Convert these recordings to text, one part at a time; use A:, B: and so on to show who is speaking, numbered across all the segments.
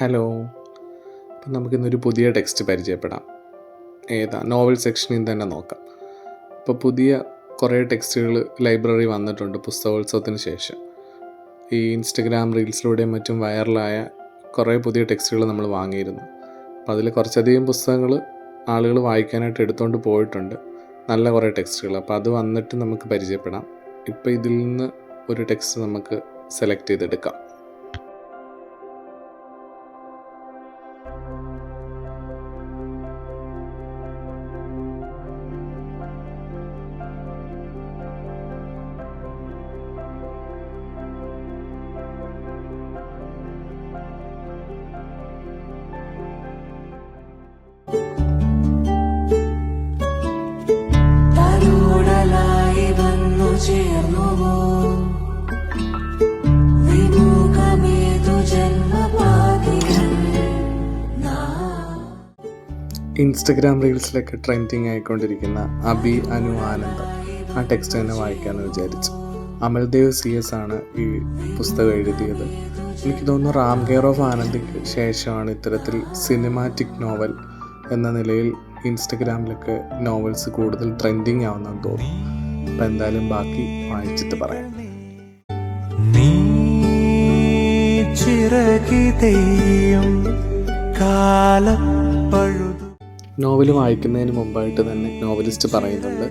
A: Hello. അപ്പം നമുക്കിന്നൊരു പുതിയ ടെക്സ്റ്റ് പരിചയപ്പെടാം. ഏതാ? നോവൽ സെക്ഷനിൽ തന്നെ നോക്കാം. ഇപ്പോൾ പുതിയ കുറേ ടെക്സ്റ്റുകൾ ലൈബ്രറി വന്നിട്ടുണ്ട് പുസ്തകോത്സവത്തിന് ശേഷം. ഈ ഇൻസ്റ്റഗ്രാം റീൽസിലൂടെയും മറ്റും വൈറലായ കുറേ പുതിയ ടെക്സ്റ്റുകൾ നമ്മൾ വാങ്ങിയിരുന്നു. അപ്പോൾ അതിൽ കുറച്ചധികം പുസ്തകങ്ങൾ ആളുകൾ വായിക്കാനായിട്ട് എടുത്തുകൊണ്ട് പോയിട്ടുണ്ട്. നല്ല കുറേ ടെക്സ്റ്റുകൾ. അപ്പോൾ അത് വന്നിട്ട് നമുക്ക് പരിചയപ്പെടാം. ഇപ്പോൾ ഇതിൽ നിന്ന് ഒരു ടെക്സ്റ്റ് നമുക്ക് സെലക്ട് ചെയ്തെടുക്കാം. ഇൻസ്റ്റഗ്രാം റീൽസിലൊക്കെ ട്രെൻഡിങ് ആയിക്കൊണ്ടിരിക്കുന്ന അബി അനു ആനന്ദം. ആ ടെക്സ്റ്റ് തന്നെ വായിക്കാമെന്ന് വിചാരിച്ചു. അമൽദേവ് സി എസ് ആണ് ഈ പുസ്തകം എഴുതിയത്. എനിക്ക് തോന്നുന്നു റാം കെയർ ഓഫ് ആനന്ദിക്ക് ശേഷമാണ് ഇത്തരത്തിൽ സിനിമാറ്റിക് നോവൽ എന്ന നിലയിൽ ഇൻസ്റ്റഗ്രാമിലൊക്കെ നോവൽസ് കൂടുതൽ ട്രെൻഡിങ് ആവുന്നെന്ന് തോന്നുന്നു. അപ്പം എന്തായാലും ബാക്കി വായിച്ചിട്ട് പറയാം.
B: ചിറകിതയും കാലപ്പഴുതു
A: നോവൽ വായിക്കുന്നതിന് മുമ്പായിട്ട് തന്നെ നോവലിസ്റ്റ് പറയുന്നുണ്ട്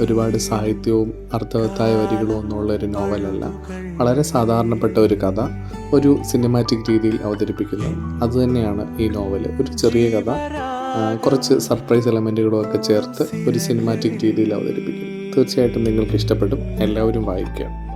A: ഒരുപാട് സാഹിത്യവും അർത്ഥവത്തായ വരികളും ഒന്നുമുള്ള ഒരു നോവലല്ല. വളരെ സാധാരണപ്പെട്ട ഒരു കഥ ഒരു സിനിമാറ്റിക് രീതിയിൽ അവതരിപ്പിക്കുന്നു അതുതന്നെയാണ് ഈ നോവൽ ഒരു ചെറിയ കഥ കുറച്ച് സർപ്രൈസ് എലമെന്റുകളും ഒക്കെ ചേർത്ത് ഒരു സിനിമാറ്റിക് രീതിയിൽ അവതരിപ്പിക്കും തീർച്ചയായിട്ടും നിങ്ങൾക്ക് ഇഷ്ടപ്പെടും. എല്ലാവരും വായിക്കുക